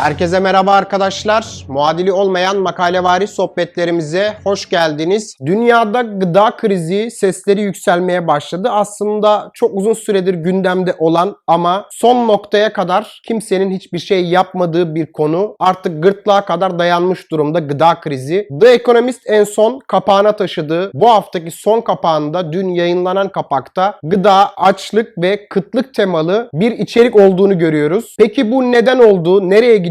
Herkese merhaba arkadaşlar. Muadili olmayan makalevari sohbetlerimize hoş geldiniz. Dünyada gıda krizi sesleri yükselmeye başladı. Aslında çok uzun süredir gündemde olan ama son noktaya kadar kimsenin hiçbir şey yapmadığı bir konu. Artık gırtlağa kadar dayanmış durumda gıda krizi. The Economist en son kapağına taşıdığı bu haftaki son kapağında dün yayınlanan kapakta gıda, açlık ve kıtlık temalı bir içerik olduğunu görüyoruz. Peki bu neden oldu? Nereye gidiyor?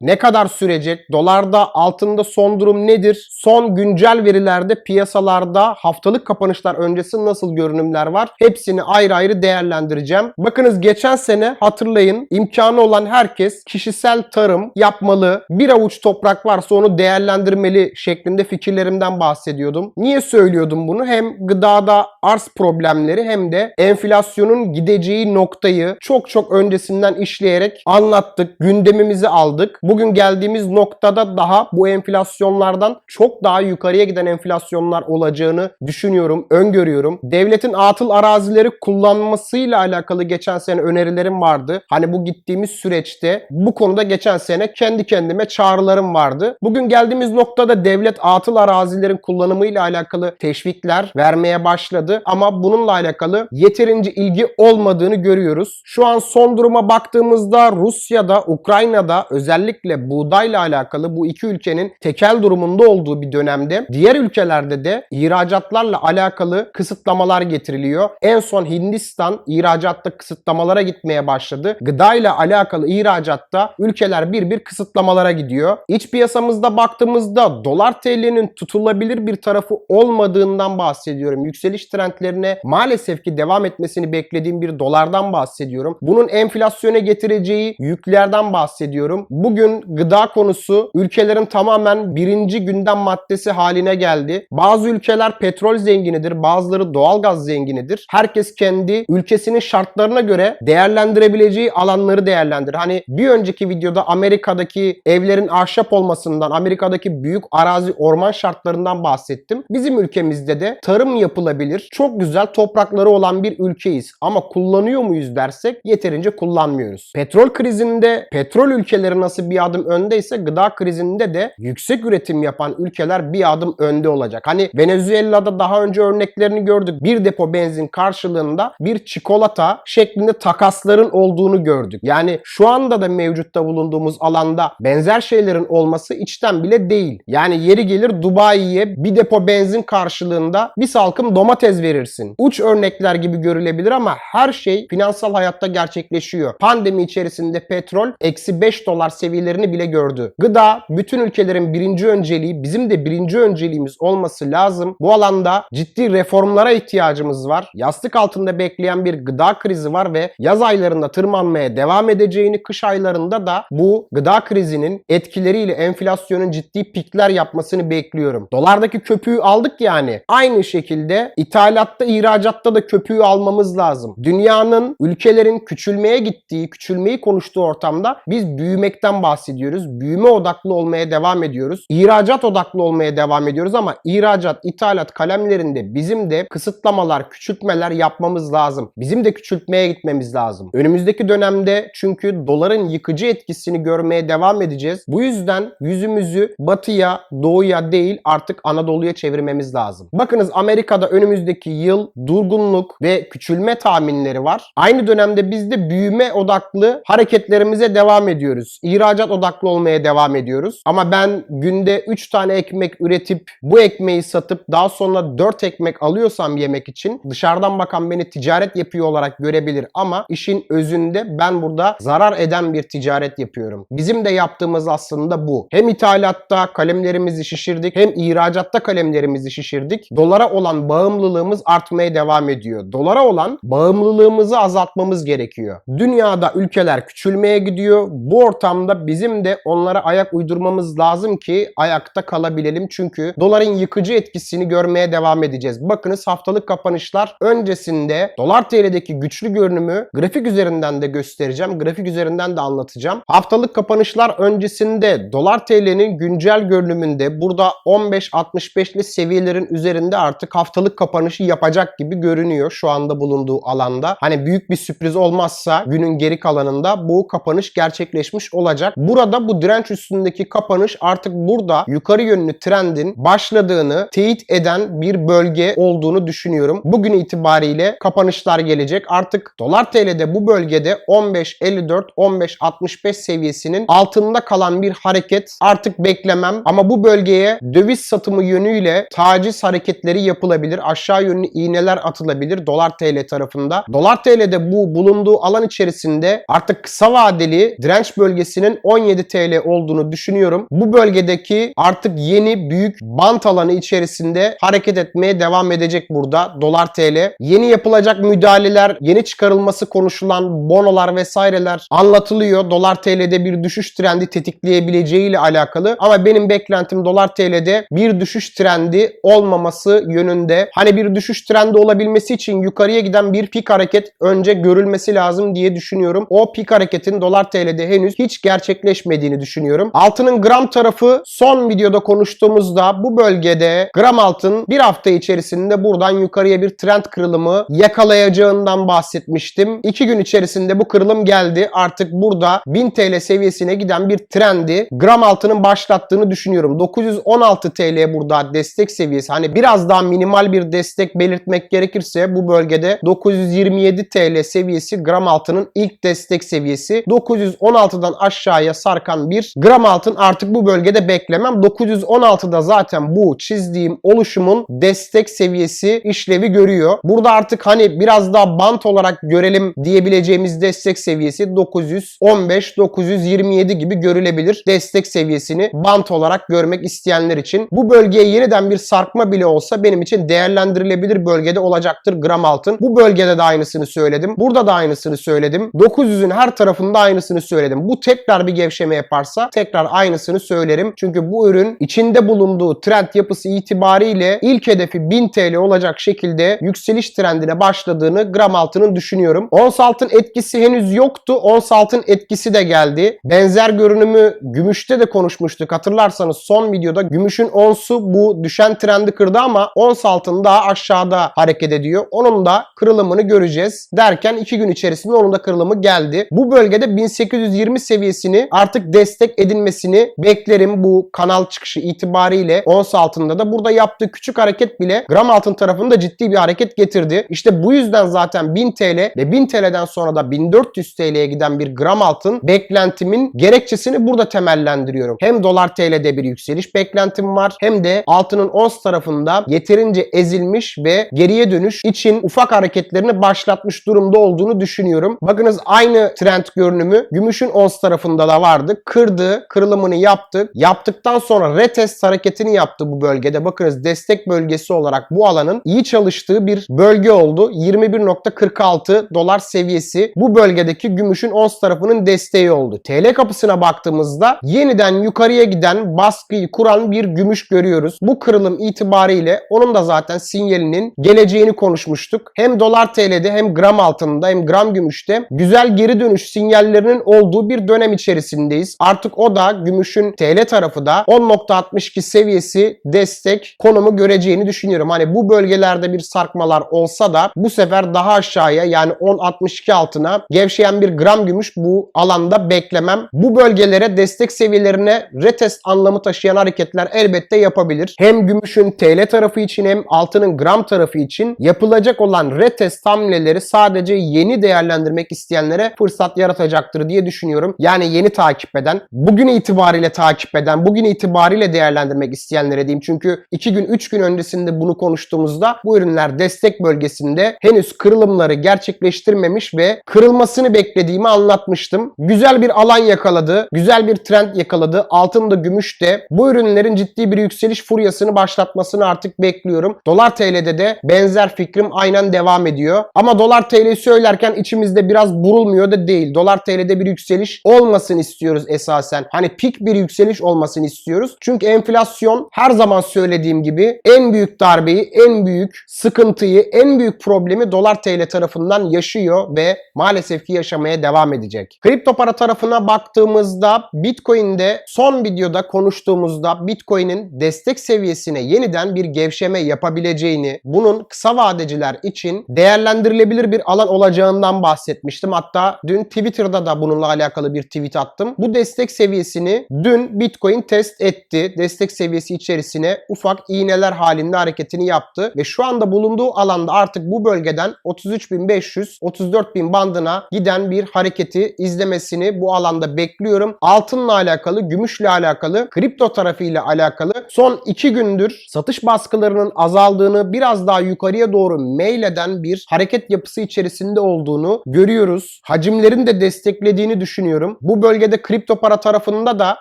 Ne kadar sürecek? Dolarda, altında son durum nedir? Son güncel verilerde piyasalarda haftalık kapanışlar öncesi nasıl görünümler var? Hepsini ayrı ayrı değerlendireceğim. Bakınız geçen sene hatırlayın imkanı olan herkes kişisel tarım yapmalı. Bir avuç toprak varsa onu değerlendirmeli şeklinde fikirlerimden bahsediyordum. Niye söylüyordum bunu? Hem gıdada arz problemleri hem de enflasyonun gideceği noktayı çok çok öncesinden işleyerek anlattık. Gündemimizi aldık. Bugün geldiğimiz noktada daha bu enflasyonlardan çok daha yukarıya giden enflasyonlar olacağını düşünüyorum, öngörüyorum. Devletin atıl arazileri kullanmasıyla alakalı geçen sene önerilerim vardı. Hani bu gittiğimiz süreçte bu konuda geçen sene kendi kendime çağrılarım vardı. Bugün geldiğimiz noktada devlet atıl arazilerin kullanımıyla alakalı teşvikler vermeye başladı ama bununla alakalı yeterince ilgi olmadığını görüyoruz. Şu an son duruma baktığımızda Rusya'da, Ukrayna'da özellikle buğdayla alakalı bu iki ülkenin tekel durumunda olduğu bir dönemde diğer ülkelerde de ihracatlarla alakalı kısıtlamalar getiriliyor. En son Hindistan ihracatta kısıtlamalara gitmeye başladı. Gıdayla alakalı ihracatta ülkeler bir bir kısıtlamalara gidiyor. İç piyasamızda baktığımızda dolar TL'nin tutulabilir bir tarafı olmadığından bahsediyorum. Yükseliş trendlerine maalesef ki devam etmesini beklediğim bir dolardan bahsediyorum. Bunun enflasyona getireceği yüklerden bahsediyorum. Bugün gıda konusu ülkelerin tamamen birinci gündem maddesi haline geldi. Bazı ülkeler petrol zenginidir, bazıları doğalgaz zenginidir. Herkes kendi ülkesinin şartlarına göre değerlendirebileceği alanları değerlendirir. Hani bir önceki videoda Amerika'daki evlerin ahşap olmasından, Amerika'daki büyük arazi orman şartlarından bahsettim. Bizim ülkemizde de tarım yapılabilir, çok güzel toprakları olan bir ülkeyiz. Ama kullanıyor muyuz dersek yeterince kullanmıyoruz. Petrol krizinde petrol ülkeleri nasıl bir adım öndeyse gıda krizinde de yüksek üretim yapan ülkeler bir adım önde olacak. Hani Venezuela'da daha önce örneklerini gördük. Bir depo benzin karşılığında bir çikolata şeklinde takasların olduğunu gördük. Yani şu anda da mevcutta bulunduğumuz alanda benzer şeylerin olması içten bile değil. Yani yeri gelir Dubai'ye bir depo benzin karşılığında bir salkım domates verirsin. Uç örnekler gibi görülebilir ama her şey finansal hayatta gerçekleşiyor. Pandemi içerisinde petrol eksi 5 dolar seviyelerini bile gördü. Gıda bütün ülkelerin birinci önceliği bizim de birinci önceliğimiz olması lazım. Bu alanda ciddi reformlara ihtiyacımız var. Yastık altında bekleyen bir gıda krizi var ve yaz aylarında tırmanmaya devam edeceğini kış aylarında da bu gıda krizinin etkileriyle enflasyonun ciddi pikler yapmasını bekliyorum. Dolardaki köpüğü aldık yani. Aynı şekilde ithalatta, ihracatta da köpüğü almamız lazım. Dünyanın, ülkelerin küçülmeye gittiği, küçülmeyi konuştuğu ortamda biz büyümekten bahsediyoruz. Büyüme odaklı olmaya devam ediyoruz. İhracat odaklı olmaya devam ediyoruz ama ihracat, ithalat kalemlerinde bizim de kısıtlamalar, küçültmeler yapmamız lazım. Bizim de küçültmeye gitmemiz lazım. Önümüzdeki dönemde çünkü doların yıkıcı etkisini görmeye devam edeceğiz. Bu yüzden yüzümüzü batıya, doğuya değil artık Anadolu'ya çevirmemiz lazım. Bakınız Amerika'da önümüzdeki yıl durgunluk ve küçülme tahminleri var. Aynı dönemde biz de büyüme odaklı hareketlerimize devam ediyoruz. İhracat odaklı olmaya devam ediyoruz. Ama ben günde 3 tane ekmek üretip bu ekmeği satıp daha sonra 4 ekmek alıyorsam yemek için dışarıdan bakan beni ticaret yapıyor olarak görebilir ama işin özünde ben burada zarar eden bir ticaret yapıyorum. Bizim de yaptığımız aslında bu. Hem ithalatta kalemlerimizi şişirdik hem ihracatta kalemlerimizi şişirdik. Dolara olan bağımlılığımız artmaya devam ediyor. Dolara olan bağımlılığımızı azaltmamız gerekiyor. Dünyada ülkeler küçülmeye gidiyor. Bu ortamda bizim de onlara ayak uydurmamız lazım ki ayakta kalabilelim. Çünkü doların yıkıcı etkisini görmeye devam edeceğiz. Bakınız haftalık kapanışlar öncesinde dolar TL'deki güçlü görünümü grafik üzerinden de göstereceğim. Grafik üzerinden de anlatacağım. Haftalık kapanışlar öncesinde dolar TL'nin güncel görünümünde burada 15-65'li seviyelerin üzerinde artık haftalık kapanışı yapacak gibi görünüyor şu anda bulunduğu alanda. Hani büyük bir sürpriz olmazsa günün geri kalanında bu kapanış gerçekleşmiş olacak. Burada bu direnç üstündeki kapanış artık burada yukarı yönlü trendin başladığını teyit eden bir bölge olduğunu düşünüyorum. Bugün itibariyle kapanışlar gelecek. Artık dolar TL'de bu bölgede 15.54-15.65 seviyesinin altında kalan bir hareket artık beklemem. Ama bu bölgeye döviz satımı yönüyle taciz hareketleri yapılabilir. Aşağı yönlü iğneler atılabilir dolar TL tarafında. Dolar TL'de bu bulunduğu alan içerisinde artık kısa vadeli direnç bölgesinin 17 TL olduğunu düşünüyorum. Bu bölgedeki artık yeni büyük bant alanı içerisinde hareket etmeye devam edecek burada dolar TL. Yeni yapılacak müdahaleler, yeni çıkarılması konuşulan bonolar vesaireler anlatılıyor. Dolar TL'de bir düşüş trendi tetikleyebileceği ile alakalı ama benim beklentim dolar TL'de bir düşüş trendi olmaması yönünde. Hani bir düşüş trendi olabilmesi için yukarıya giden bir pik hareket önce görülmesi lazım diye düşünüyorum. O pik hareketin dolar TL'de henüz hiç gerçekleşmediğini düşünüyorum. Altının gram tarafı son videoda konuştuğumuzda bu bölgede gram altın bir hafta içerisinde buradan yukarıya bir trend kırılımı yakalayacağından bahsetmiştim. İki gün içerisinde bu kırılım geldi. Artık burada 1000 TL seviyesine giden bir trendi gram altının başlattığını düşünüyorum. 916 TL burada destek seviyesi. Hani biraz daha minimal bir destek belirtmek gerekirse bu bölgede 927 TL seviyesi gram altının ilk destek seviyesi. 916'dan aşağıya sarkan bir gram altın artık bu bölgede beklemem. 916'da zaten bu çizdiğim oluşumun destek seviyesi işlevi görüyor. Burada artık hani biraz daha bant olarak görelim diyebileceğimiz destek seviyesi 915 927 gibi görülebilir. Destek seviyesini bant olarak görmek isteyenler için. Bu bölgeye yeniden bir sarkma bile olsa benim için değerlendirilebilir bölgede olacaktır gram altın. Bu bölgede de aynısını söyledim. Burada da aynısını söyledim. 900'ün her tarafında aynısını söyledim. Bu tekrar bir gevşeme yaparsa tekrar aynısını söylerim. Çünkü bu ürün içinde bulunduğu trend yapısı itibariyle ilk hedefi 1000 TL olacak şekilde yükseliş trendine başladığını gram altının düşünüyorum. Ons altın etkisi henüz yoktu. Ons altın etkisi de geldi. Benzer görünümü gümüşte de konuşmuştuk. Hatırlarsanız son videoda gümüşün onsu bu düşen trendi kırdı ama ons altın daha aşağıda hareket ediyor. Onun da kırılımını göreceğiz. Derken 2 gün içerisinde onun da kırılımı geldi. Bu bölgede 1820 seviyesini artık destek edilmesini beklerim bu kanal çıkışı itibariyle. Ons altında da burada yaptığı küçük hareket bile gram altın tarafında ciddi bir hareket getirdi. İşte bu yüzden zaten 1000 TL ve 1000 TL'den sonra da 1400 TL'ye giden bir gram altın beklentimin gerekçesini burada temellendiriyorum. Hem dolar TL'de bir yükseliş beklentim var hem de altının ons tarafında yeterince ezilmiş ve geriye dönüş için ufak hareketlerini başlatmış durumda olduğunu düşünüyorum. Bakınız aynı trend görünümü gümüşün ons tarafında da vardı. Kırdı, kırılımını yaptı. Yaptıktan sonra retest hareketini yaptı bu bölgede. Bakınız destek bölgesi olarak bu alanın iyi çalıştığı bir bölge oldu. 21.46 dolar seviyesi bu bölgedeki gümüşün ons tarafının desteği oldu. TL kapısına baktığımızda yeniden yukarıya giden baskıyı kuran bir gümüş görüyoruz. Bu kırılım itibariyle onun da zaten sinyalinin geleceğini konuşmuştuk. Hem dolar TL'de hem gram altında hem gram gümüşte güzel geri dönüş sinyallerinin olduğu bir dönem içerisindeyiz. Artık o da gümüşün TL tarafı da 10.62 seviyesi destek konumu göreceğini düşünüyorum. Hani bu bölgelerde bir sarkmalar olsa da bu sefer daha aşağıya yani 10.62 altına gevşeyen bir gram gümüş bu alanda beklemem. Bu bölgelere destek seviyelerine retest anlamı taşıyan hareketler elbette yapabilir. Hem gümüşün TL tarafı için hem altının gram tarafı için yapılacak olan retest hamleleri sadece yeni değerlendirmek isteyenlere fırsat yaratacaktır diye düşünüyorum. Yani yeni takip eden, bugün itibariyle takip eden, bugün itibariyle değerlendirmek isteyenlere diyeyim. Çünkü 2 gün 3 gün öncesinde bunu konuştuğumuzda bu ürünler destek bölgesinde henüz kırılımları gerçekleştirmemiş ve kırılmasını beklediğimi anlatmıştım. Güzel bir alan yakaladı. Güzel bir trend yakaladı. Altın da gümüş de bu ürünlerin ciddi bir yükseliş furyasını başlatmasını artık bekliyorum. Dolar TL'de de benzer fikrim aynen devam ediyor. Ama dolar TL'yi söylerken içimizde biraz burulmuyor da değil. Dolar TL'de bir yükseliş olmasın istiyoruz esasen. Hani pik bir yükseliş olmasını istiyoruz. Çünkü enflasyon her zaman söylediğim gibi en büyük darbeyi, en büyük sıkıntıyı, en büyük problemi dolar TL tarafından yaşıyor ve maalesef ki yaşamaya devam edecek. Kripto para tarafına baktığımızda Bitcoin'de son videoda konuştuğumuzda Bitcoin'in destek seviyesine yeniden bir gevşeme yapabileceğini, bunun kısa vadeciler için değerlendirilebilir bir alan olacağından bahsetmiştim. Hatta dün Twitter'da da bununla alakalı alakalı bir tweet attım. Bu destek seviyesini dün Bitcoin test etti. Destek seviyesi içerisine ufak iğneler halinde hareketini yaptı ve şu anda bulunduğu alanda artık bu bölgeden 33.500-34.000 bandına giden bir hareketi izlemesini bu alanda bekliyorum. Altınla alakalı, gümüşle alakalı, kripto tarafıyla alakalı son 2 gündür satış baskılarının azaldığını, biraz daha yukarıya doğru meyleden bir hareket yapısı içerisinde olduğunu görüyoruz. Hacimlerin de desteklediğini düşünüyorum. Bu bölgede kripto para tarafında da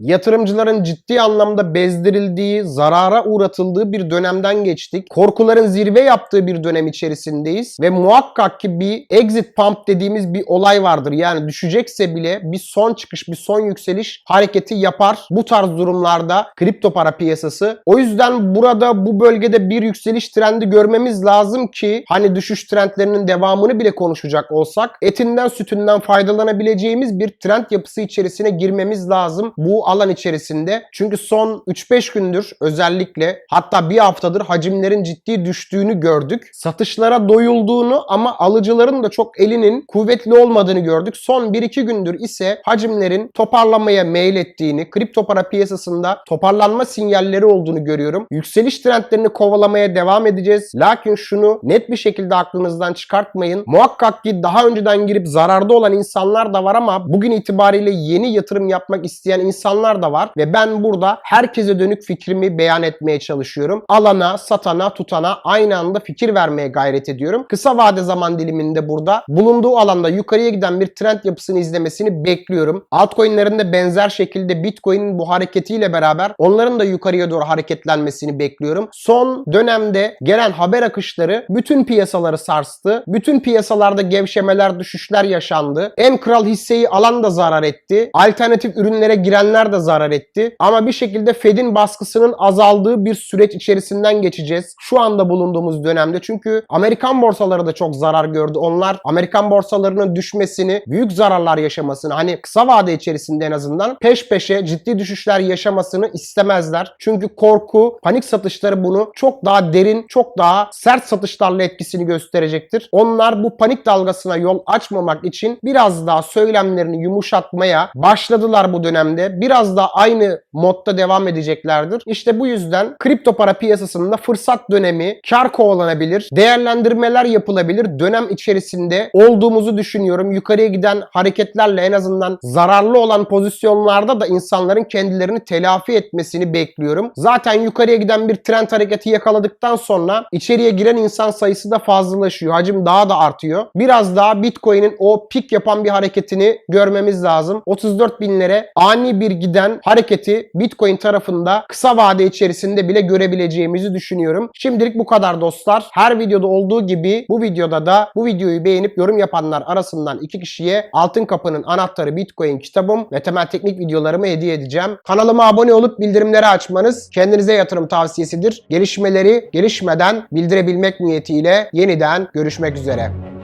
yatırımcıların ciddi anlamda bezdirildiği, zarara uğratıldığı bir dönemden geçtik. Korkuların zirve yaptığı bir dönem içerisindeyiz ve muhakkak ki bir exit pump dediğimiz bir olay vardır. Yani düşecekse bile bir son çıkış, bir son yükseliş hareketi yapar. Bu tarz durumlarda kripto para piyasası. O yüzden burada bu bölgede bir yükseliş trendi görmemiz lazım ki hani düşüş trendlerinin devamını bile konuşacak olsak etinden sütünden faydalanabileceğimiz bir trend yapısı içerisine girmemiz lazım bu alan içerisinde. Çünkü son 3-5 gündür özellikle hatta bir haftadır hacimlerin ciddi düştüğünü gördük. Satışlara doyulduğunu ama alıcıların da çok elinin kuvvetli olmadığını gördük. Son 1-2 gündür ise hacimlerin toparlamaya meylettiğini, kripto para piyasasında toparlanma sinyalleri olduğunu görüyorum. Yükseliş trendlerini kovalamaya devam edeceğiz. Lakin şunu net bir şekilde aklınızdan çıkartmayın. Muhakkak ki daha önceden girip zararda olan insanlar da var ama bugün itibariyle yeni yatırım yapmak isteyen insanlar da var ve ben burada herkese dönük fikrimi beyan etmeye çalışıyorum. Alana, satana, tutana aynı anda fikir vermeye gayret ediyorum. Kısa vade zaman diliminde burada bulunduğu alanda yukarıya giden bir trend yapısını izlemesini bekliyorum. Altcoin'lerin de benzer şekilde Bitcoin'in bu hareketiyle beraber onların da yukarıya doğru hareketlenmesini bekliyorum. Son dönemde gelen haber akışları bütün piyasaları sarstı. Bütün piyasalarda gevşemeler, düşüşler yaşandı. En kral hisseyi alan da zarar etti. Alternatif ürünlere girenler de zarar etti. Ama bir şekilde Fed'in baskısının azaldığı bir süreç içerisinden geçeceğiz. Şu anda bulunduğumuz dönemde çünkü Amerikan borsaları da çok zarar gördü. Onlar Amerikan borsalarının düşmesini, büyük zararlar yaşamasını hani kısa vade içerisinde en azından peş peşe ciddi düşüşler yaşamasını istemezler. Çünkü korku, panik satışları bunu çok daha derin, çok daha sert satışlarla etkisini gösterecektir. Onlar bu panik dalgasına yol açmamak için biraz daha söylemlerini yumuşatmaya başladılar bu dönemde. Biraz daha aynı modda devam edeceklerdir. İşte bu yüzden kripto para piyasasında fırsat dönemi, kar kovalanabilir, değerlendirmeler yapılabilir dönem içerisinde olduğumuzu düşünüyorum. Yukarıya giden hareketlerle en azından zararlı olan pozisyonlarda da insanların kendilerini telafi etmesini bekliyorum. Zaten yukarıya giden bir trend hareketi yakaladıktan sonra içeriye giren insan sayısı da fazlalaşıyor. Hacim daha da artıyor. Biraz daha Bitcoin'in o pik yapan bir hareketini görmemiz lazım. 34 binlere ani bir giden hareketi Bitcoin tarafında kısa vade içerisinde bile görebileceğimizi düşünüyorum. Şimdilik bu kadar dostlar. Her videoda olduğu gibi bu videoda da bu videoyu beğenip yorum yapanlar arasından iki kişiye Altın Kapı'nın Anahtarı Bitcoin kitabım ve temel teknik videolarımı hediye edeceğim. Kanalıma abone olup bildirimleri açmanız kendinize yatırım tavsiyesidir. Gelişmeleri gelişmeden bildirebilmek niyetiyle yeniden görüşmek üzere.